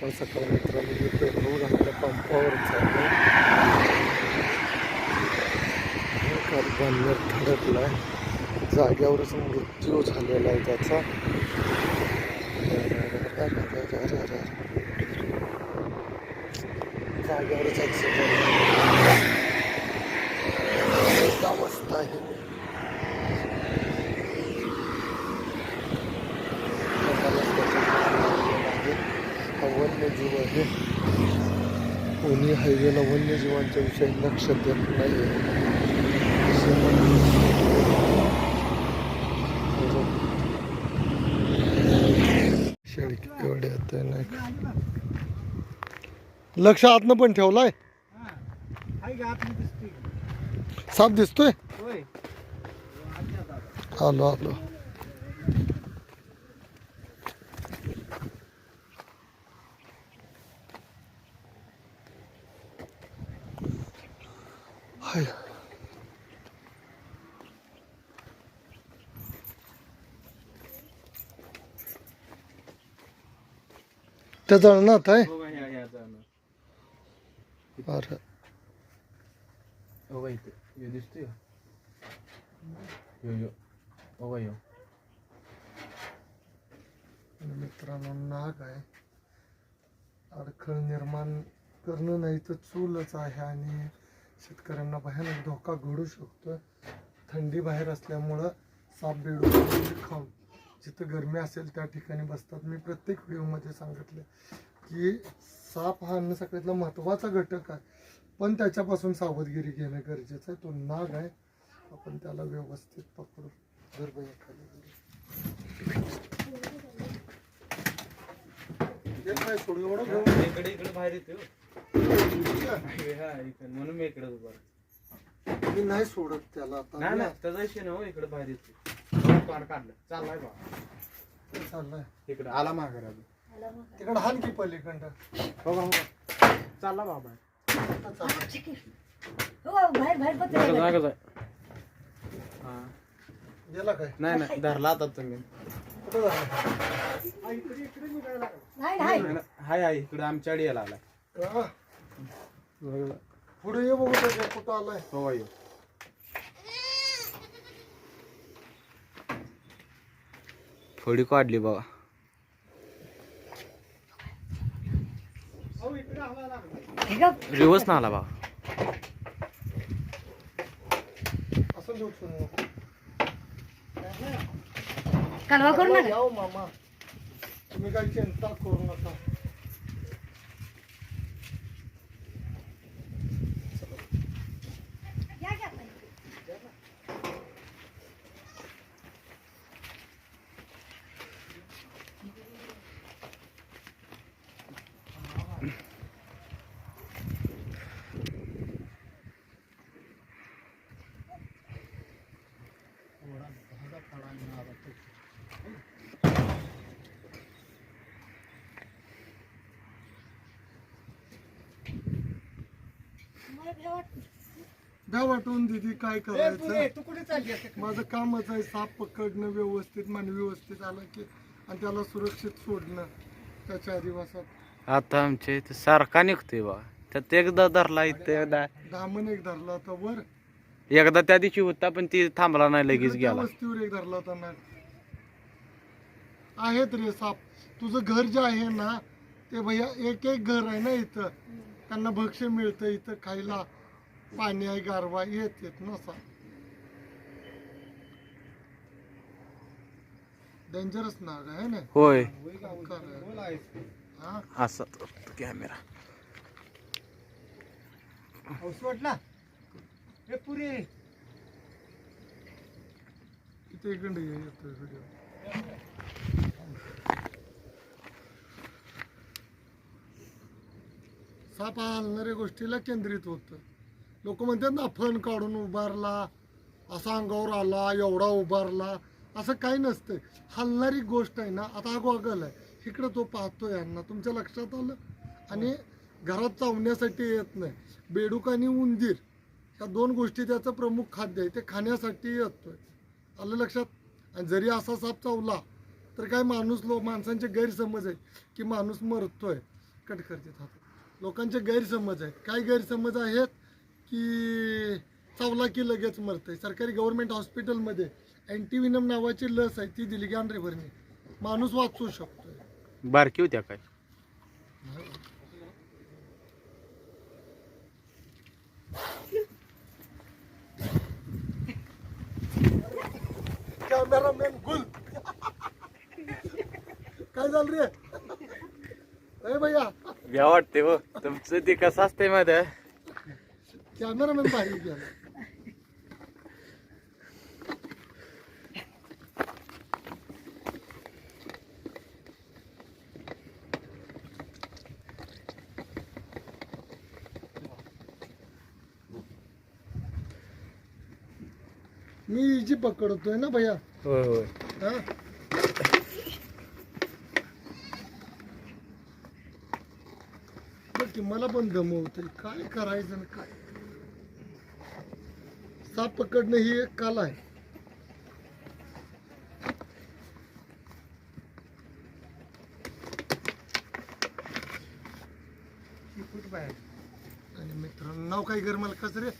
सकाळ सकाळ मित्रांनी मी पेट्रोल घालण्याच्या पंपावर चाललो. बंदर धडकलाय जाग्यावरच मृत्यू झालेला आहे त्याचा. जाग्यावरच ॲक्सिडेंट अवस्था आहे हा वन्यजीव आहे कोणी हायवेला वन्यजीवांच्या विषयी लक्ष देत नाही शेळकी एवढे नाही लक्ष आतनं पण ठेवलाय? साप दिसतोय? आलो आलो. हाय त्या जळणात आहे. अरे का इथे ह्यो दिसतोय ह्यो हो का ह्यो मित्रांनो नाग आहे अडखळ निर्माण करणं नाही तर चूलच आहे आणि शेतकऱ्यांना भयानक धोका घडू शकतो थंडी बाहेर असल्यामुळं साप बेडू खाऊन जिथं गरमी असेल त्या ठिकाणी बसतात. मी प्रत्येक व्हिडिओमध्ये सांगितलं की साप हा अन्न सगळ्यातला महत्त्वाचा घटक आहे पण त्याच्यापासून सावधगिरी घेणं गरजेचं आहे. तो नाग आहे. आपण त्याला व्यवस्थित पकडू गरबया खाली सोडू नाही एवढं इकडे इकडे बाहेर येते हो. म्हणून मी इकडे उभा आहे. मी नाही सोडत त्याला आता. नाही नाही त्याचा विषय ना हो इकडे बाहेर येतो पार काढलं. चाललाय बा. चाललाय. इकडे. आला माघार तिकडं हान की पलीकडं. हो का हो का चालला बाबा नाही नाही धरला आता तुम्ही. नाही नाही. नाही, नाही. हाय हाय इकडे आमच्या आलाय. हा, पुढे ये बघू त्याच्या कुठं आलाय. हो का ह्यो. थोडी काढली बाबा हे. रिवर्स ना आला बाबा असं. कालवा करू नका याव मामा. तुम्ही काही चिंता करू नका. द्या वाटून दिदी काय करायचं? माझं कामच आहे साप पकडणं व्यवस्थित मान व्यवस्थित आलं की आणि त्याला सुरक्षित सोडणं त्याच्या आदिवासात. आता आमच्या इथे सारखा निघतोय बा. त्यात एकदा धरला इथे एकदा. दामन एक धरला होता वर. एकदा त्या दिवशी होता पण ती थांबला नाही लगेच तिकडच्या गेला वस्तीवर एक धरला होता ना आहेत रे साप. तुझं घर जे आहे ना ते भैया एक एक घर आहे ना इथं? त्यांना भक्ष्य मिळतं इथं खायला पाणी आहे गारवा येत येत ना साप डेंजरस नाग आहे ना? होय. हा? असा कॅमेरा इथे इकडे ये, येतोय व्हिडिओ साप हालणाऱ्या हलणाऱ्या गोष्टीला केंद्रित होतं. लोक म्हणतात ना फण काढून उभारला असा अंगावर आला एवढा उभारला असं काही नसतं हलणारी गोष्ट आहे ना आता हा गॉगल आहे. इकडं तो पाहतो यांना. तुमच्या लक्षात आलं? आणि घरात चावण्यासाठी येत नाही. बेडूक आणि उंदीर ह्या दोन गोष्टी त्याचं प्रमुख खाद्य आहे. ते खाण्यासाठी येतोय. आलं लक्षात? आणि जरी असा साप चावला तर काय माणूस लो माणसांचे गैरसमज आहे की माणूस मरतोय. कट करते हातात लोकांचे गैरसमज आहेत. काय गैरसमज आहेत की चावला की लगेच मरतंय. सरकारी गव्हर्नमेंट हॉस्पिटलमध्ये अँटीविनम नावाची लस आहे ती दिली गॅनरेवरनी माणूस वाचू शकतोय. बारकी होत्या काय? कॅमेरामॅन गुल. काय झालं रे? भैया वाटते हो. तुमचं ते कसं असतंय माझ्या कॅमेरामॅन भारी गेला मी जी पकडतोय ना भैया? होय होय. हा बघ की मला पण दमवतंय काय करायचं आणि काय? साप पकडणं ही एक कला आहे. आणि मित्रांनो नाव काय घर मला? कसं रे?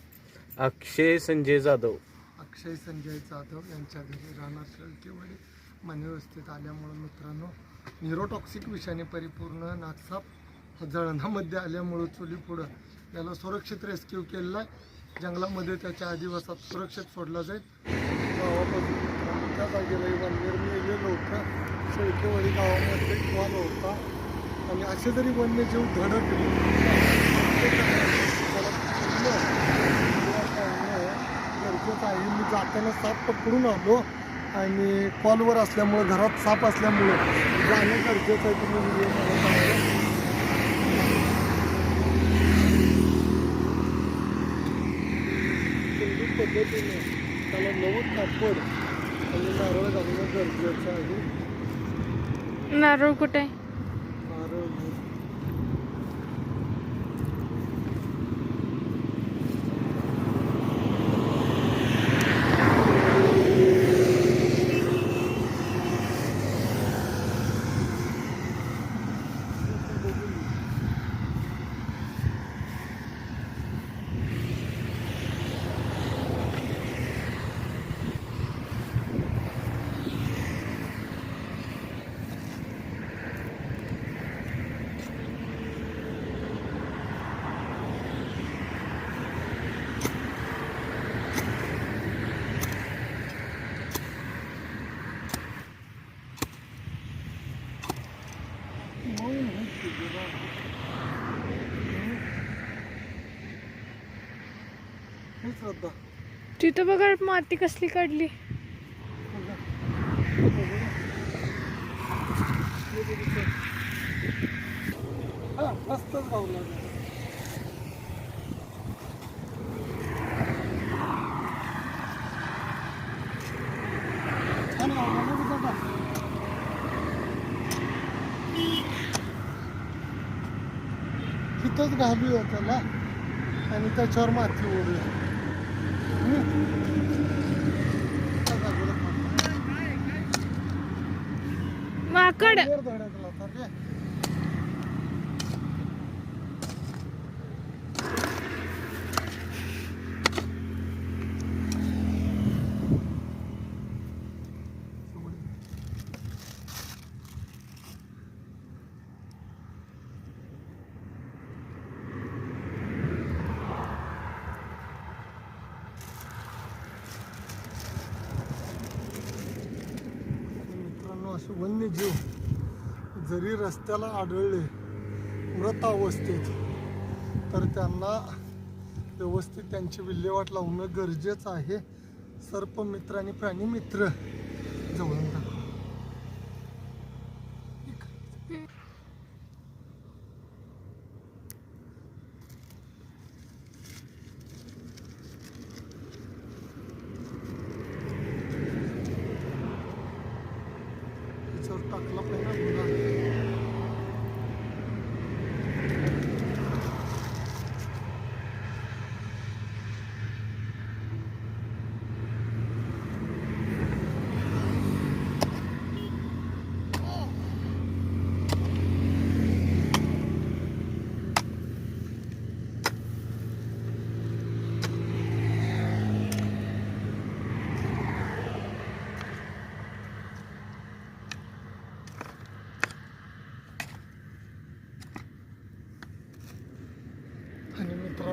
अक्षय संजय जाधव. अक्षय संजय जाधव यांच्या घरी राहणार शेळकेवाडी मनव्यवस्थित आल्यामुळं मित्रांनो न्यूरोटॉक्सिक विषाने परिपूर्ण नागसाप जळणामध्ये आल्यामुळं चुली पुढं याला सुरक्षित रेस्क्यू केलेला आहे. जंगलामध्ये त्याच्या आदिवासात सुरक्षित सोडला जाईल. गावापासून त्या जागेला वनवेर मी गेलो होतं शेळकेवाडी गावामध्ये कॉल होता आणि असे जरी वन्यजीव धडकले गरजेचं आहे. मी जाताना साप पकडून आलो आणि कॉलवर असल्यामुळं घरात साप असल्यामुळं जाणं गरजेचं आहे तुम्ही व्हिडिओ मला सांगा. कुंडली पद्धतीने त्याला नवं कापड आणि नारळ घालणं गरजेचं आहे. नारळ कुठे आहे? नारळ मऊ नाही की जरा. हे श्रद्धा तिथं बघा माती कसली काढली. हा मस्तच गावला ना तिथंच त्याला आणि त्याच्यावर माती ओढूया हम्म? त्या जागेला थांब. माकड वर धडकला होता रे. मित्रांनो असे वन्यजीव जरी रस्त्याला आढळले मृत अवस्थेत तर त्यांना व्यवस्थित त्यांची विल्हेवाट लावणं गरजेचं आहे. सर्पमित्र आणि प्राणीमित्र जवळून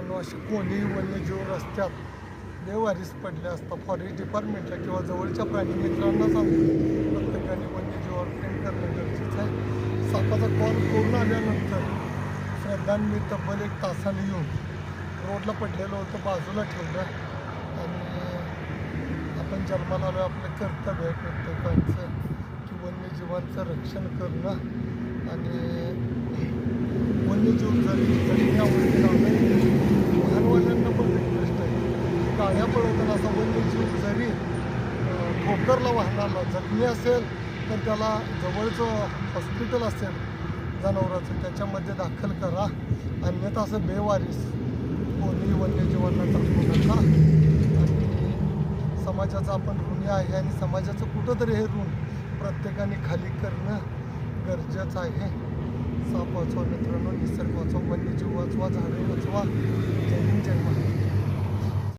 मित्रांनो असे कोणीही वन्यजीव रस्त्यात बेवारीस पडले असता फॉरेस्ट डिपार्टमेंटला किंवा जवळच्या प्राणी मित्रांना सांगून प्रत्येकाने वन्यजीवावर प्रेम करणं गरजेचं आहे. सापाचा कॉल करून आल्यानंतर श्रद्धांनी तब्बल एक तासाने येऊन रोडला पडलेलं होतं बाजूला ठेवलं आणि आपण जन्माला आलो आपलं कर्तव्य आहे प्रत्येकाचं की वन्यजीवांचं रक्षण करणं आणि वन्यजीव जरी जरी आवडते लावलं वाहनवाल्यांना पण रिक्वेस्ट आहे की गाड्या पळवताना संबंधीची जरी ठोकरला वाहनाला जखमी असेल तर त्याला जवळचं हॉस्पिटल असेल जनावराचं त्याच्यामध्ये दाखल करा. अन्यथा असं बेवारीस कोणी वन्यजीवांना टाकू नका. आणि समाजाचा आपण ऋणी आहे आणि समाजाचं कुठंतरी हे ऋण प्रत्येकाने खाली करणं गरजेचं आहे. साप वाचवा मित्रांनो निसर्ग वाचवा वन्यजीव वाचवा झाडे वाचवा. जय हिंद जय महाराज